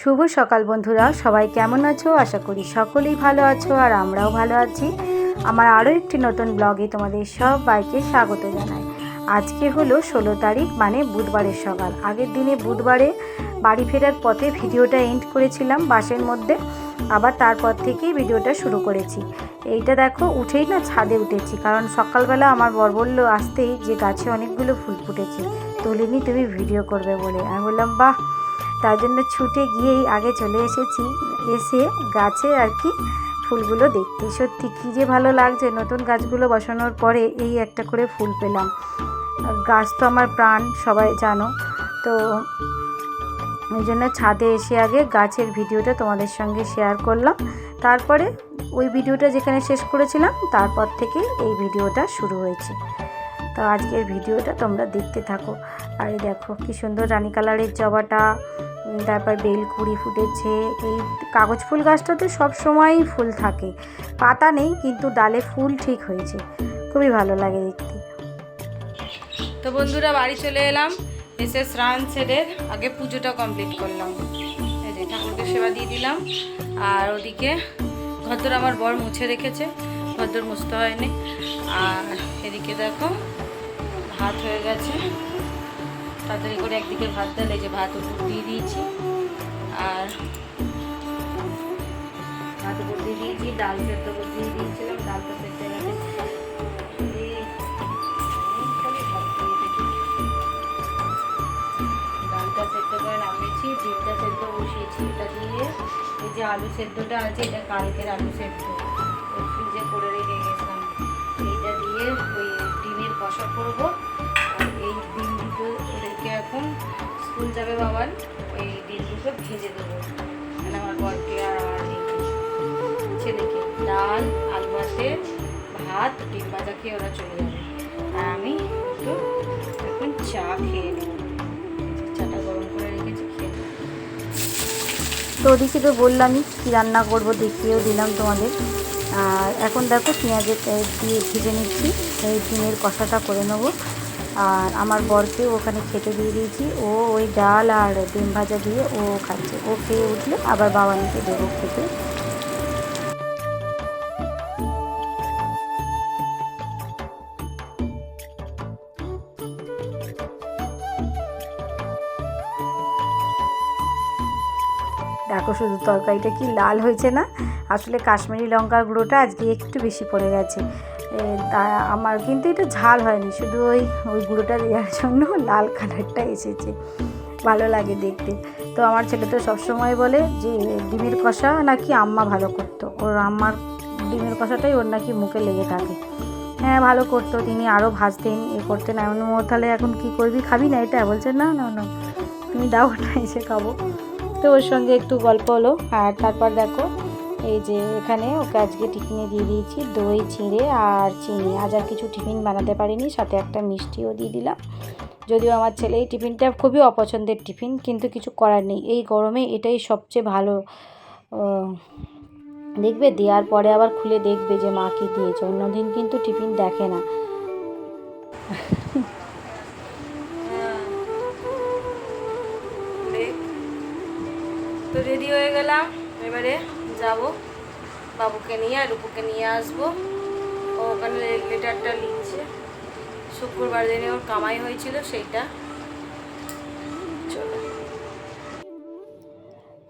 শুভ সকাল বন্ধুরা, সবাই কেমন আছো? আশা করি সকলেই ভালো আছো আর আমরাও ভালো আছি। আমার আরও একটি নতুন ব্লগে তোমাদের সবাইকে স্বাগত জানাই। আজকে হলো ষোলো তারিখ মানে বুধবারের সকাল। আগের দিনে বুধবারে বাড়ি ফেরার পথে ভিডিওটা এন্ড করেছিলাম বাসের মধ্যে, আবার তারপর থেকেই ভিডিওটা শুরু করেছি। এইটা দেখো, উঠেই না ছাদে উঠেছি, কারণ সকালবেলা আমার বর বলল, আসতেই যে গাছে অনেকগুলো ফুল ফুটেছে, তুলিনি তুমি ভিডিও করবে বলে। আমি বললাম, বাহ! তার জন্য ছুটে গিয়েই আগে চলে এসেছি। এসে গাছে আর কি ফুলগুলো দেখতে। সত্যি কী যে ভালো লাগছে নতুন গাছগুলো বসানোর পরে এই একটা করে ফুল পেলাম। গাছ তো আমার প্রাণ, সবাই জানো। তো ওই জন্য ছাদে এসে আগে গাছের ভিডিওটা তোমাদের সঙ্গে শেয়ার করলাম। তারপরে ওই ভিডিওটা যেখানে শেষ করেছিলাম, তারপর থেকে এই ভিডিওটা শুরু হয়েছে। তো আজকের ভিডিওটা তোমরা দেখতে থাকো। আর এই দেখো কি সুন্দর রানী কালারের জবাটা তারপর বেলকুড়ি ফুটেছে। এই কাগজ ফুল গাছটাতে সব সময়ই ফুল থাকে। পাতা নেই, কিন্তু ডালে ফুল ঠিক হয়েছে। খুবই ভালো লাগে দেখতে। তো বন্ধুরা, বাড়ি চলে এলাম। এসে স্নান সেরে আগে পুজোটা কমপ্লিট করলাম। ঠাকুরকে সেবা দিয়ে দিলাম। আর ওদিকে ঘরদোর আমার বর মুছে রেখেছে। ঘরদোর মুছতে হয়নি। আর এদিকে দেখো ভাত হয়ে গেছে। তাড়াতাড়ি করে একদিকে ভাত ডাল যে ভাত উপর দিয়ে দিয়েছি। আর ভাত উপর দিয়ে দিয়েছি, ডাল সেদ্ধ উপর দিয়ে দিয়েছিলাম। ডালটা সেদ্ধ হয়ে গেছে। ডালটা সেদ্ধ নামিয়েছি, ডিমটা সেদ্ধ বসিয়েছি এটা দিয়ে। এই যে আলু সেদ্ধটা আছে, এটা কালকের আলু সেদ্ধ। ফ্রিজে করে রেখে গেছিলাম। এইটা দিয়ে ওই কষা করব। এই ডিম দুটো ওদেরকে এখন স্কুল যাবে বাবার ওই ডিম দুটো ভেজে দেবো। মানে আমার বরকে আর আমার ছেলেকে। ডাল, আলু ভাতে ভাত, ডিম ভাজা খেয়ে ওরা চলে যাবে। আর আমি একটু এখন চা খেয়ে নেব। চাটা গরম রেখেছি। তো ওদিকে তো বললামই কী রান্না করব দেখিয়েও দিলাম তোমাদের। আর এখন দেখো পেঁয়াজের দিয়ে ভেজে নিচ্ছি। এই ডিমের কষাটা করে নেব। আর আমার বরকে ওখানে খেতে দিয়ে দিয়েছি। ও ওই ডাল আর ডিম ভাজা দিয়ে ও খাচ্ছে। ও খেয়ে উঠলে আবার বাবানিকে দেবো খেতে। দেখো শুধু তরকারিটা কি লাল হয়েছে না? আসলে কাশ্মীরি লঙ্কার গুঁড়োটা আজকে একটু বেশি পড়ে গেছে। আমার, কিন্তু এটা ঝাল হয়নি, শুধু ওই ওই গুঁড়োটা দেওয়ার জন্য লাল কালারটা এসেছে, ভালো লাগে দেখতে। তো আমার ছেলে তো সবসময় বলে যে ডিমের কষা নাকি আম্মা ভালো করতো, ওর আম্মার ডিমের কষাটাই ওর নাকি মুখে লেগে থাকে। হ্যাঁ ভালো করতো, তিনি আরও ভাজতেন, এ করতেন এমন ও, তাহলে এখন কী করবি, খাবি না এটা? বলছে, না না না, তুমি দাও, ওটা এসে খাব। তো ওর সঙ্গে একটু গল্প হলো, আর তারপর দেখো এই যে এখানে ওকে আজকে টিফিনে দিয়ে দিয়েছি দই, চিঁড়ে আর চিনি। আজ আর কিছু টিফিন বানাতে পারিনি, সাথে একটা মিষ্টিও দিয়ে দিলাম। যদিও আমার ছেলে এই টিফিনটা খুবই অপছন্দের টিফিন, কিন্তু কিছু করার নেই। এই গরমে এটাই সবচেয়ে ভালো দেখবে? দেওয়ার পরে আবার খুলে দেখবে যে মা কী দিয়েছে। অন্যদিন কিন্তু টিফিন দেখে না। তো রেডি হয়ে গেলাম, এবারে যাব। বাবুকে নিয়ে আর রূপুকে নিয়ে আসব। ও ওখানে লেটারটা লিখছে। শুক্রবার দিনে ওর কামাই হয়েছিল সেইটা।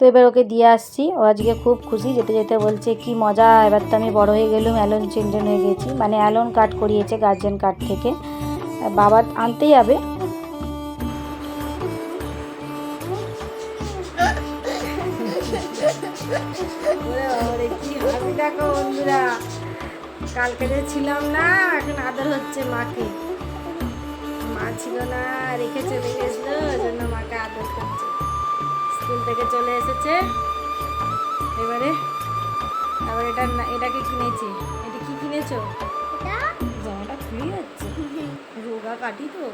তো এবার ওকে দিয়ে আসছি। ও আজকে খুব খুশি, যেতে যেতে বলছে, কি মজা, এবার তো আমি বড় হয়ে গেলুম, অ্যালন চিলড্রেন হয়ে গেছি। মানে অ্যালন কার্ড করিয়েছে গার্জেন কার্ড থেকে। আর বাবা আনতেই যাবে দেখো বন্ধুরা কালকে যে ছিলাম না এখন আদর হচ্ছে মাকে। মা ছিল না রেখে চলে গেছিল ওই জন্য মাকে আদর করছে। স্কুল থেকে চলে এসেছে। এবারে আবার এটা এটাকে কিনেছি? এটা কি কিনেছো? জামাটা খুলে যাচ্ছে। রোগা কাটি তো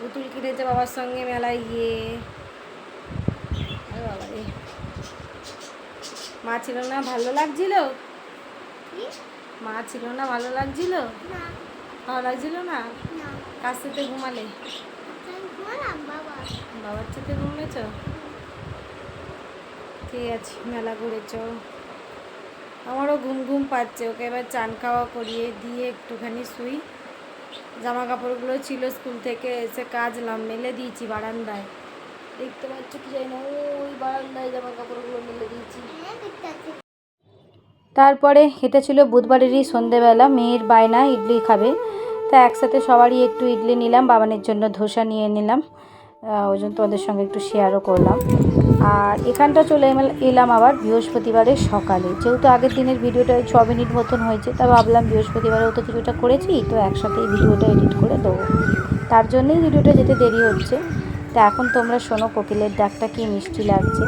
পুতুল কিনেছে বাবার সঙ্গে মেলায় গিয়ে। মা ছিল না ভালো লাগছিল? মা ছিল না ভালো লাগছিল? ভালো লাগছিল না? কার সাথে ঘুমালে? বাবার সাথে ঘুমেছ ঠিক আছে? মেলা ঘুরেছ? আমারও ঘুম ঘুম পাচ্ছে। ওকে এবার চান খাওয়া করিয়ে দিয়ে একটুখানি শুই। জামা কাপড়গুলো ছিল স্কুল থেকে এসে কাচলাম মেলে দিয়েছি বারান্দায়। দেখতে পাচ্ছ কি জানি না ওই বারান্দায় জামা কাপড়গুলো মেলে দিয়েছি। তারপরে এটা ছিল বুধবারেরই সন্ধেবেলা, মেয়ের বায়না, ইডলি খাবে। তা একসাথে সবারই একটু ইডলি নিলাম, বাবানের জন্য ধোসা নিয়ে নিলাম। ওই জন্য তোমাদের সঙ্গে একটু শেয়ারও করলাম। আর এখানটা চলে এলাম আবার বৃহস্পতিবারের সকালে। যেহেতু আগের দিনের ভিডিওটা ছ মিনিট মতন হয়েছে, তা ভাবলাম বৃহস্পতিবারেও তো কিছুটা করেছি, তো একসাথেই ভিডিওটা এডিট করে দেবো। তার জন্যই ভিডিওটা যেতে দেরি হচ্ছে। তা এখন তোমরা শোনো কোকিলের ডাকটা কি মিষ্টি লাগছে।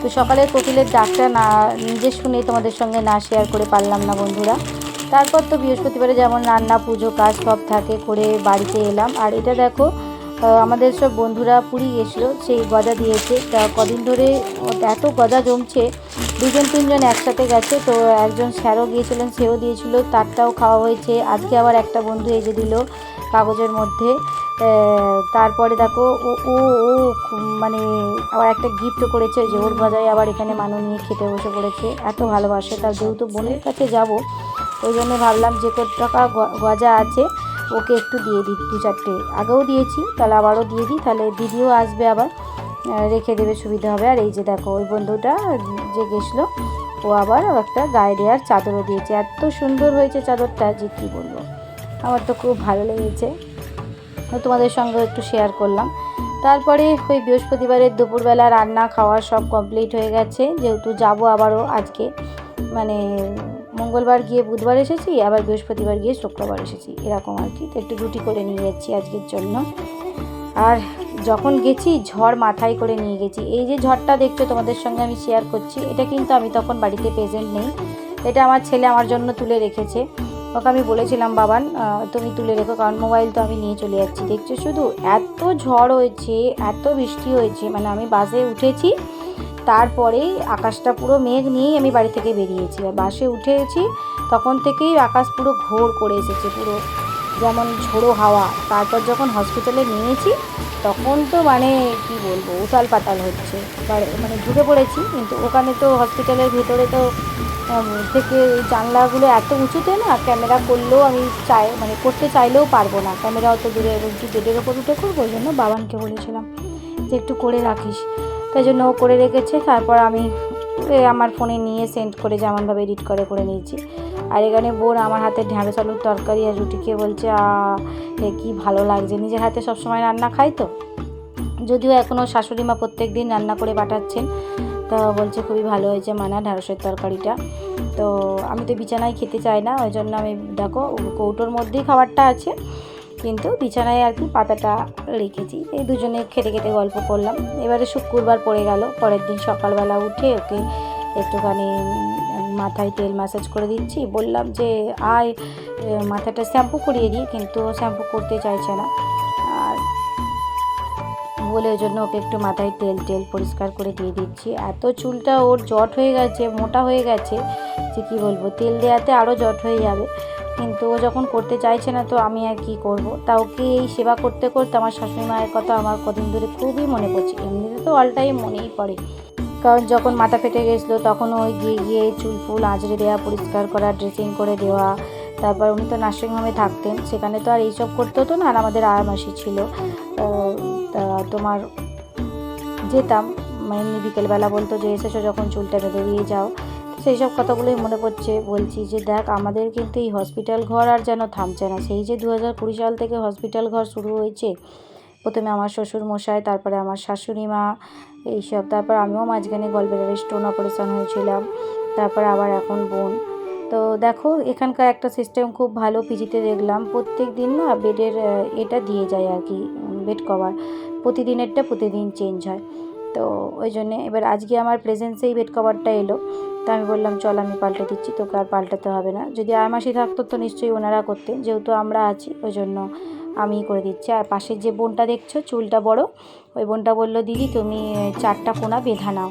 তো সকালের কোকিলের ডাকটা না, নিজে শুনে তোমাদের সঙ্গে না শেয়ার করে পারলাম না বন্ধুরা। তারপর তো বৃহস্পতিবারে যেমন রান্না, পুজো, কাজ সব থাকে, করে বাড়িতে এলাম। আর এটা দেখো আমাদের সব বন্ধুরা পুরী গেছিল সেই গজা দিয়েছে। তা কদিন ধরে এত গজা জমছে দুজন তিনজন একসাথে গেছে, তো একজন স্যারও গিয়েছিলেন, সেও দিয়েছিল, তারটাও খাওয়া হয়েছে। আজকে আবার একটা বন্ধু যে দিল কাগজের মধ্যে। তারপরে দেখো, ও ও ও মানে আবার একটা গিফট করেছে, যে ওর গজায় আবার এখানে মানুষ নিয়ে খেতে বসে পড়েছে। এত ভালোবাসে, তার যেহেতু বোনের কাছে যাব, ওই জন্য ভাবলাম যে কত টাকা গজা আছে, ওকে একটু দিয়ে দিই দু চারটে আগেও দিয়েছি, তাহলে আবারও দিয়ে দিই, তাহলে দিদিও আসবে আবার। রেখে দেবে, সুবিধা হবে। আর এই যে দেখো, ওই বন্ধুটা যে গেছিল, ও আবার একটা গায়ে দেওয়ার চাদরও দিয়েছে। এত সুন্দর হয়েছে চাদরটা, যে কী বলব? আমার তো খুব ভালো লেগেছে। তোমাদের সঙ্গে একটু শেয়ার করলাম। তারপরে ওই বৃহস্পতিবারের দুপুরবেলা রান্না, খাওয়া সব কমপ্লিট হয়ে গেছে। যেহেতু যাব আবারও আজকে মানে মঙ্গলবার গিয়ে বুধবার এসেছি, আবার বৃহস্পতিবার গিয়ে শুক্রবার এসেছি। এরকম আর কি। তো একটু রুটি করে নিয়ে যাচ্ছি আজকের জন্য। আর যখন গেছি, ঝড় মাথায় করে নিয়ে গেছি। এই যে ঝড়টা দেখছ, তোমাদের সঙ্গে আমি শেয়ার করছি, এটা কিন্তু আমি তখন বাড়িতে প্রেজেন্ট নেই। এটা আমার ছেলে আমার জন্য তুলে রেখেছে। ওকে আমি বলেছিলাম, বাবান তুমি তুলে রেখো, কারণ মোবাইল তো আমি নিয়ে চলে যাচ্ছি। দেখছ শুধু এত ঝড় হয়েছে, এত বৃষ্টি হয়েছে মানে আমি বাসে উঠেছি তারপরেই আকাশটা পুরো মেঘ নিয়েই আমি বাড়ি থেকে বেরিয়েছি। আর বাসে উঠেছি, তখন থেকেই আকাশ পুরো ঘোর করে এসেছে, পুরো যেমন ঝোড়ো হাওয়া। তারপর যখন হসপিটালে নিয়েছি তখন তো মানে কি বলব উতাল পাতাল হচ্ছে। মানে ঢুকে পড়েছি, কিন্তু ওখানে তো হসপিটালের ভেতরে তো থেকে জানলাগুলো এত উঁচুতে না ক্যামেরা করলেও আমি চাই মানে করতে চাইলেও পারব না। ক্যামেরা অত দূরে একটু বেডের ওপর উঠে করব, ওই জন্য বাবানকে বলেছিলাম যে একটু করে রাখিস। তাই জন্য ও করে রেখেছে, তারপর আমি আমার ফোনে নিয়ে সেন্ড করে যেমনভাবে এডিট করে করে নিয়েছি। আর এখানে বোন আমার হাতে ঢ্যাঁড়স আলুর তরকারি আর রুটি খেয়ে বলছে কী ভালো লাগছে, নিজের হাতে সবসময় রান্না খাই তো? যদিও এখনও শাশুড়ি মা প্রত্যেক দিন রান্না করে পাঠাচ্ছেন, তো বলছে খুবই ভালো হয়েছে মানা ঢ্যাঁড়সের তরকারিটা। তো আমি তো বিছানায় খেতে চাই না, ওই জন্য আমি, দেখো, কৌটোর মধ্যেই খাবারটা আছে, কিন্তু বিছানায় আর কি পাতাটা রেখেছি। এই দুজনে খেতে খেতে গল্প করলাম। এবারে শুক্রবার পড়ে গেল, পরের দিন সকালবেলা উঠে ওকে একটুখানি মাথায় তেল ম্যাসাজ করে দিচ্ছি। বললাম যে, আয় মাথাটা শ্যাম্পু করিয়ে দিই, কিন্তু শ্যাম্পু করতে চাইছে না। আর বলে ওই জন্য ওকে একটু মাথায় তেল তেল পরিষ্কার করে দিয়ে দিচ্ছি। এত চুলটা ওর জট হয়ে গেছে, মোটা হয়ে গেছে, যে কী বলব, তেল দেওয়াতে আরও জট হয়ে যাবে। কিন্তু ও যখন করতে চাইছে না, তো আমি আর কি করব? তা ওকে এই সেবা করতে করতে আমার শাশুড়ি মায়ের কথা আমার কদিন ধরে খুবই মনে পড়ছে। এমনিতে তো অল টাইম মনেই পড়ে। কারণ যখন মাথা ফেটে গেছিল তখন ওই গিয়ে গিয়ে চুল ফুল আঁচড়ে দেওয়া পরিষ্কার করা ড্রেসিং করে দেওয়া তারপর উনি তো নার্সিংহোমে থাকতেন সেখানে তো আর এইসব করতে হতো না আর আমাদের আরামাসি ছিল। আহ, তা তোমার যেতাম মানে এমনি বিকেলবেলা বলতো যে এসেছ যখন চুলটা বেঁধে দিয়ে যাও। সেই সব কথাগুলোই মনে পড়ছে বলছি যে দেখ আমাদের কিন্তু এই হসপিটাল ঘর আর যেন থামছে না। সেই যে দু হাজার কুড়ি সাল থেকে হসপিটাল ঘর শুরু হয়েছে প্রথমে আমার শ্বশুর মশাই তারপরে আমার শাশুড়ি মা এইসব। তারপর আমিও মাঝখানে গলবেলার স্টোন অপারেশন হয়েছিলাম। তারপর আবার এখন বোন। তো দেখো, এখানকার একটা সিস্টেম খুব ভালো পিজিতে দেখলাম। প্রত্যেক দিন না বেডের এটা দিয়ে যায় আর কি বেড কভার। প্রতিদিনেরটা প্রতিদিন চেঞ্জ হয়। তো ওই জন্যে এবার আজকে আমার প্রেজেন্সেই বেড কভারটা এলো। তো আমি বললাম, চল আমি পাল্টে দিচ্ছি, তোকে আর পাল্টাতে হবে না। যদি আর মাসি থাকতো তো নিশ্চয়ই ওনারা করতেন, যেহেতু আমরা আছি, ওই জন্য আমি করে দিচ্ছি। আর পাশের যে বোনটা দেখছ, চুলটা বড়, ওই বোনটা বলল, দিদি, তুমি চারটা কোনা বেঁধা নাও।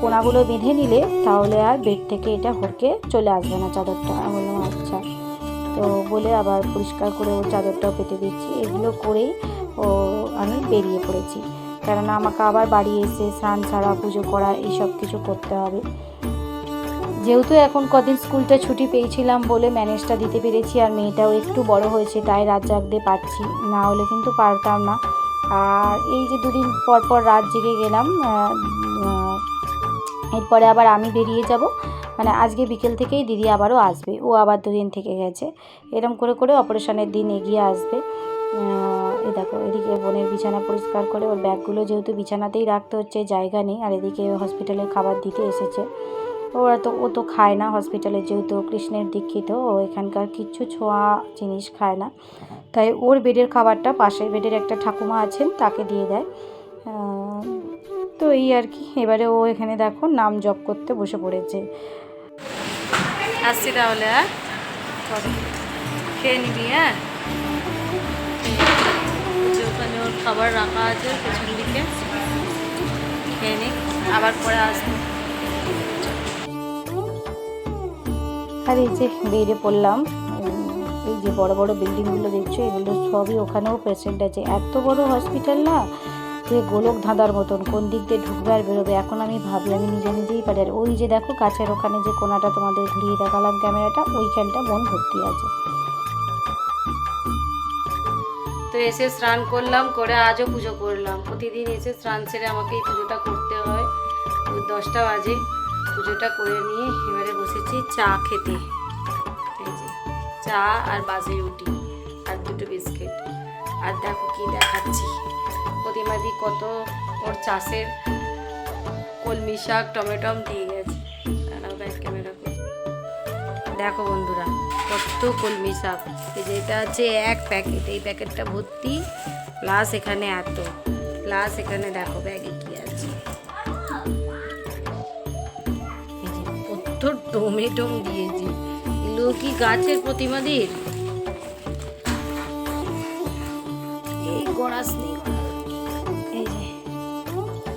কোনাগুলো বেঁধে নিলে তাহলে আর বেড থেকে এটা হরকে চলে আসবে না চাদরটা। আমি বললাম আচ্ছা। তো বলে আবার পরিষ্কার করে ও চাদরটাও পেতে দিচ্ছি। এগুলো করেই ও, আমি বেরিয়ে পড়েছি। কেননা আমাকে আবার বাড়ি এসে স্নান ছাড়া পুজো করা, এইসব কিছু করতে হবে। যেহেতু এখন কদিন স্কুলটা ছুটি পেয়েছিলাম বলে ম্যানেজটা দিতে পেরেছি আর মেয়েটাও একটু বড় হয়েছে, তাই রাত জাগতে পারছি, না হলে কিন্তু পারতাম না। আর এই যে দুদিন পর পর রাত জেগে গেলাম এরপরে আবার আমি বেরিয়ে যাব। মানে আজকে বিকেল থেকেই দিদি আবারও আসবে, ও আবার দুদিন থেকে গেছে। এরম করে করে অপারেশনের দিন এগিয়ে আসবে। এ দেখো, এদিকে বোনের বিছানা পরিষ্কার করে ওর ব্যাগগুলো যেহেতু বিছানাতেই রাখতে হচ্ছে, জায়গা নেই, আর এদিকে হসপিটালে খাবার দিতে এসেছে। ওরা তো, ও তো খায় না হসপিটালে যেহেতু কৃষ্ণের দীক্ষিত, ও এখানকার কিচ্ছু ছোঁয়া জিনিস খায় না। তাই ওর বেডের খাবারটা পাশের বেডের একটা ঠাকুমা আছেন, তাকে দিয়ে দেয়। তো এই আর কি, এবারে ও এখানে দেখো নাম জপ করতে বসে পড়েছে। আসছি তাহলে হ্যাঁ? খেয়ে নিবি হ্যাঁ? ওখানে ওর খাবার রাখা আছে, পেছন দিকে। খেয়ে নি, আবার পরে আসব। আর এই যে বেরিয়ে পড়লাম এই যে বড় বড় বিল্ডিংগুলো দেখছ, এগুলো সবই ওখানেও পেশেন্ট আছে। এত বড় হসপিটাল না, যে গোলক ধাঁধার মতন, কোন দিক দিয়ে ঢুকবে আর বেরোবে, এখন আমি ভাবি, আমি নিজে নিজেই পারি। আর ওই যে দেখো কাছের ওখানে যে কোনাটা তোমাদের ঘুরিয়ে দেখালাম ক্যামেরাটা, ওইখানটা মন ভর্তি আছে। তো এসে স্নান করলাম, করে আজও পুজো করলাম। প্রতিদিন এসে স্নান সেরে আমাকে এই পুজোটা করতে হয়। দশটা বাজে। পুজোটা করে নিয়ে এবারে বসেছি চা খেতে। চা আর বাজে রুটি আর দুটো বিস্কিট। আর দেখো কি দেখাচ্ছি। প্রতিমাদি কত ওর চাষের কলমি শাক টমেটম দিয়ে গেছে। ক্যামেরা দেখো বন্ধুরা, কত কলমি শাক। এই যে এটা আছে এক প্যাকেট এই প্যাকেটটা ভর্তি প্লাস এখানে এত। প্লাস এখানে দেখো ব্যাগে কি আছে। কত টমেটম দিয়েছে। এগুলো কি গাছের প্রতিমাদির এই গড়াস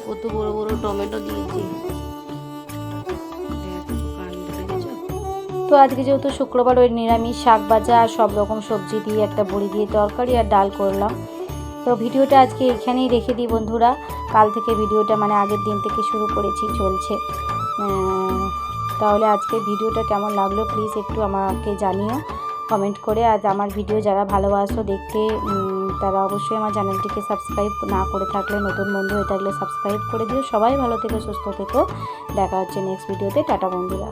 কত বড় বড় টমেটো দিয়েছি। তো আজকে যেহেতু শুক্রবার ওই নিরামিষ শাক ভাজা আর সব রকম সবজি দিয়ে একটা বড়ি দিয়ে তরকারি আর ডাল করলাম। তো ভিডিওটা আজকে এখানেই রেখে দিই বন্ধুরা। কাল থেকে ভিডিওটা মানে আগের দিন থেকে শুরু করেছি, চলছে। তাহলে আজকে ভিডিওটা কেমন লাগল? প্লিজ একটু আমাকে জানিও কমেন্ট করে। আর আমার ভিডিও যারা ভালোবাসো দেখতে তারা অবশ্যই আমার চ্যানেলটিকে সাবস্ক্রাইব না করে থাকলে, নতুন বন্ধু হয়ে থাকলে সাবস্ক্রাইব করে দিও। সবাই ভালো থেকো, সুস্থ থেকো। দেখা হচ্ছে নেক্সট ভিডিওতে টাটা বন্ধুরা।